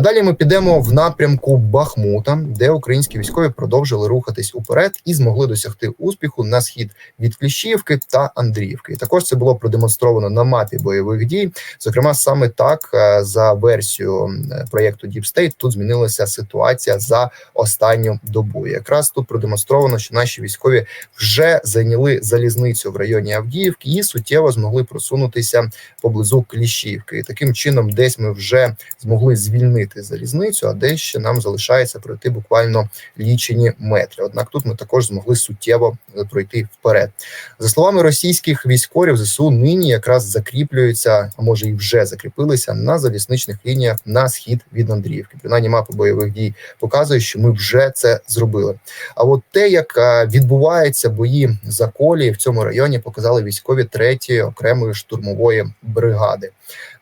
Далі ми підемо в напрямку Бахмута, де українські військові продовжили рухатись уперед і змогли досягти успіху на схід від Кліщівки та Андріївки. І також це було продемонстровано на мапі бойових дій. Зокрема, саме так е, за версією проєкту Deep State тут змінилася ситуація за останню добу. Якраз тут продемонстровано, що наші військові вже зайняли залізницю в районі Авдіївки і суттєво змогли просунутися поблизу Кліщівки. І таким чином, десь ми вже змогли звільнити залізницю, а десь ще нам залишається пройти буквально лічені метри. Однак тут ми також змогли суттєво е, пройти вперед. За словами російських військових, ЗСУ нині якраз закріплюються, а може і вже закріпилися на залізничних лініях на схід від Андріївки. Принаймні мапа бойових дій показує, що ми вже це зробили. А от те, як е, відбуваються бої за колії в цьому районі, показали військові третьої окремої штурмової бригади.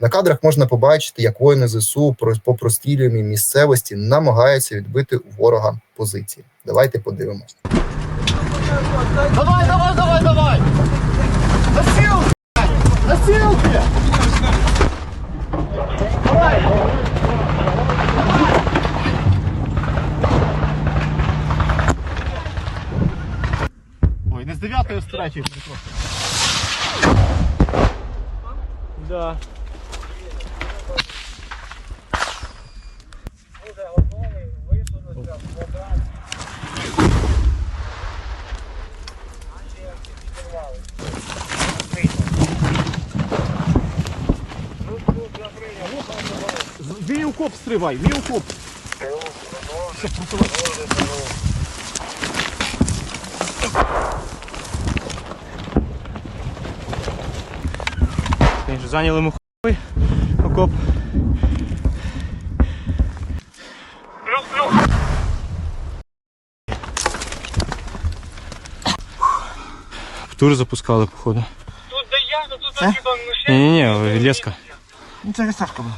На кадрах можна побачити, як воїни ЗСУ про- по місцевості намагаються відбити у ворога позиції. Давайте подивимось. Давай, давай, давай, давай! Носилки! Носилки! Давай! Ой, не з дев'ятої встречі. Да. Мій укоп стривай, мій укоп. Зайняли ми хуй окоп. Тур запускали, походу. Тут де я, то тут типа ну, Ні-ні-ні, леска. Ну, це Сашка була.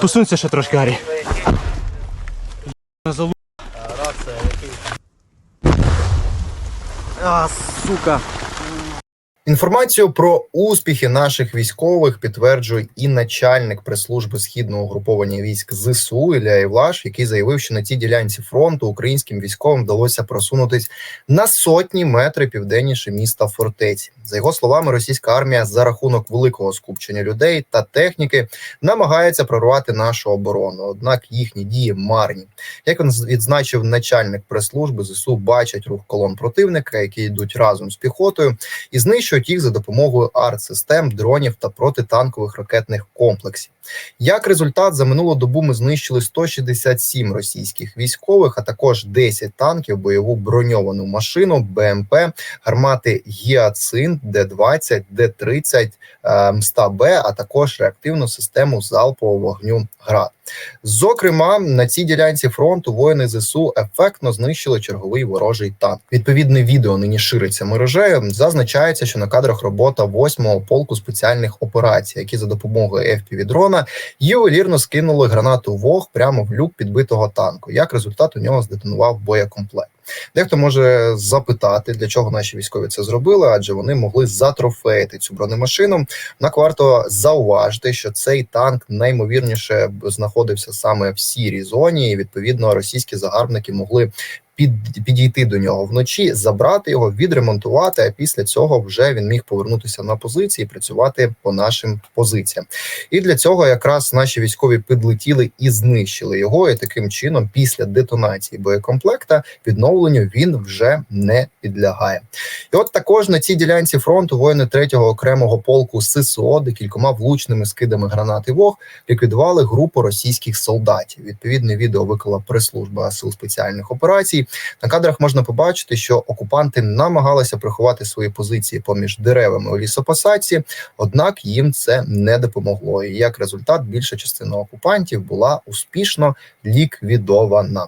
Посунься ще трошки, Гаррі. Залу... А, сука. Інформацію про успіхи наших військових підтверджує і начальник прес-служби східного угруповання військ ЗСУ Ілля Євлаш, який заявив, що на цій ділянці фронту українським військовим вдалося просунутись на сотні метрів південніше міста фортеці. За його словами, російська армія за рахунок великого скупчення людей та техніки намагається прорвати нашу оборону. Однак їхні дії марні. Як він відзначив начальник прес-служби ЗСУ, бачать рух колон противника, які йдуть разом з піхотою, і знищують їх за допомогою артсистем, дронів та протитанкових ракетних комплексів. Як результат, за минулу добу ми знищили 167 російських військових, а також 10 танків, бойову броньовану машину, БМП, гармати Гіацин, Д-20, Д-30, е, МСТА-Б, а також реактивну систему залпового вогню ГРАД. Зокрема, на цій ділянці фронту воїни ЗСУ ефектно знищили черговий ворожий танк. Відповідне відео нині шириться мережею. Зазначається, що на кадрах робота 8-го полку спеціальних операцій, які за допомогою FPV-дрона ювелірно скинули гранату ВОГ прямо в люк підбитого танку. Як результат у нього здетонував боєкомплект. Дехто може запитати, для чого наші військові це зробили, адже вони могли затрофеїти цю бронемашину. Однак варто зауважити, що цей танк наймовірніше знаходився саме в сірій зоні, і відповідно російські загарбники могли. Під підійти до нього вночі, забрати його, відремонтувати. А після цього вже він міг повернутися на позиції, і працювати по нашим позиціям. І для цього якраз наші військові підлетіли і знищили його. І таким чином, після детонації боєкомплекта, відновленню він вже не підлягає. І от також на цій ділянці фронту воїни 3-го окремого полку ССО декількома влучними скидами гранати ВОГ ліквідували групу російських солдатів. Відповідне відео виклала прес-служба сил спеціальних операцій. На кадрах можна побачити, що окупанти намагалися приховати свої позиції поміж деревами у лісопосадці, однак їм це не допомогло. І як результат, більша частина окупантів була успішно ліквідована.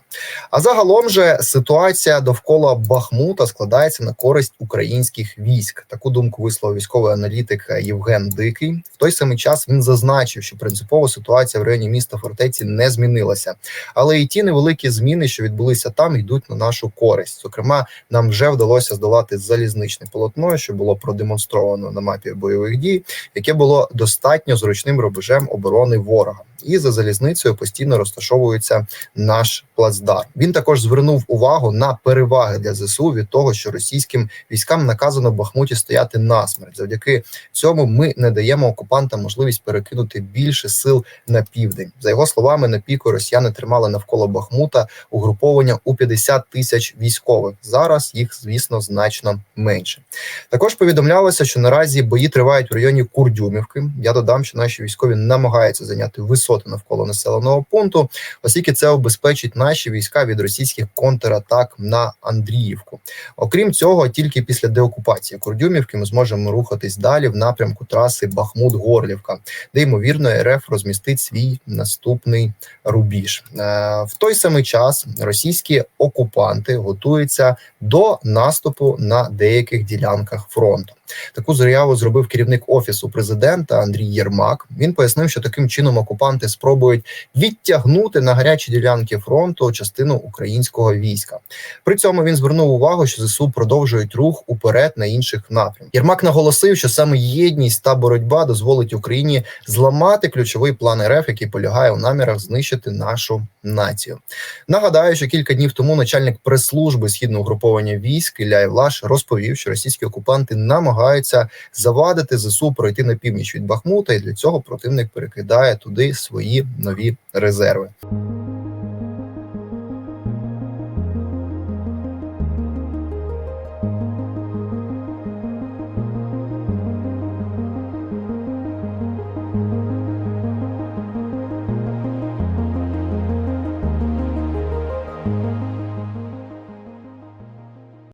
А загалом же ситуація довкола Бахмута складається на користь українських військ. Таку думку висловив військовий аналітик Євген Дикий. В той самий час він зазначив, що принципово ситуація в районі міста фортеці не змінилася, але і ті невеликі зміни, що відбулися там, йдуть на нашу користь. Зокрема, нам вже вдалося здолати залізничне полотно, що було продемонстровано на мапі бойових дій, яке було достатньо зручним рубежем оборони ворога. І за залізницею постійно розташовується наш плацдарм. Він також звернув увагу на переваги для ЗСУ від того, що російським військам наказано в Бахмуті стояти насмерть. Завдяки цьому ми не даємо окупантам можливість перекинути більше сил на південь. За його словами, на піку росіяни тримали навколо Бахмута угруповання у 50 тисяч військових. Зараз їх, звісно, значно менше. Також повідомлялося, що наразі бої тривають в районі Курдюмівки. Я додам, що наші військові намагаються зайняти висоти навколо населеного пункту, оскільки це обезпечить наші війська від російських контратак на Андріївку. Окрім цього, тільки після деокупації Курдюмівки ми зможемо рухатись далі в напрямку траси Бахмут-Горлівка, де ймовірно РФ розмістить свій наступний рубіж. Е, В той самий час російські окупанти готуються до наступу на деяких ділянках фронту. Таку заяву зробив керівник офісу президента Андрій Єрмак. Він пояснив, що таким чином окупанти спробують відтягнути на гарячі ділянки фронту частину українського війська. При цьому він звернув увагу, що ЗСУ продовжують рух уперед на інших напрямках. Єрмак наголосив, що саме єдність та боротьба дозволить Україні зламати ключовий план РФ, який полягає у намірах знищити нашу націю. Нагадаю, що кілька днів тому начальник прес-служби східного угруповання військ Ілля Євлаш розповів, що російські окупанти намагаються завадити ЗСУ пройти на північ від Бахмута, і для цього противник перекидає туди свої нові резерви.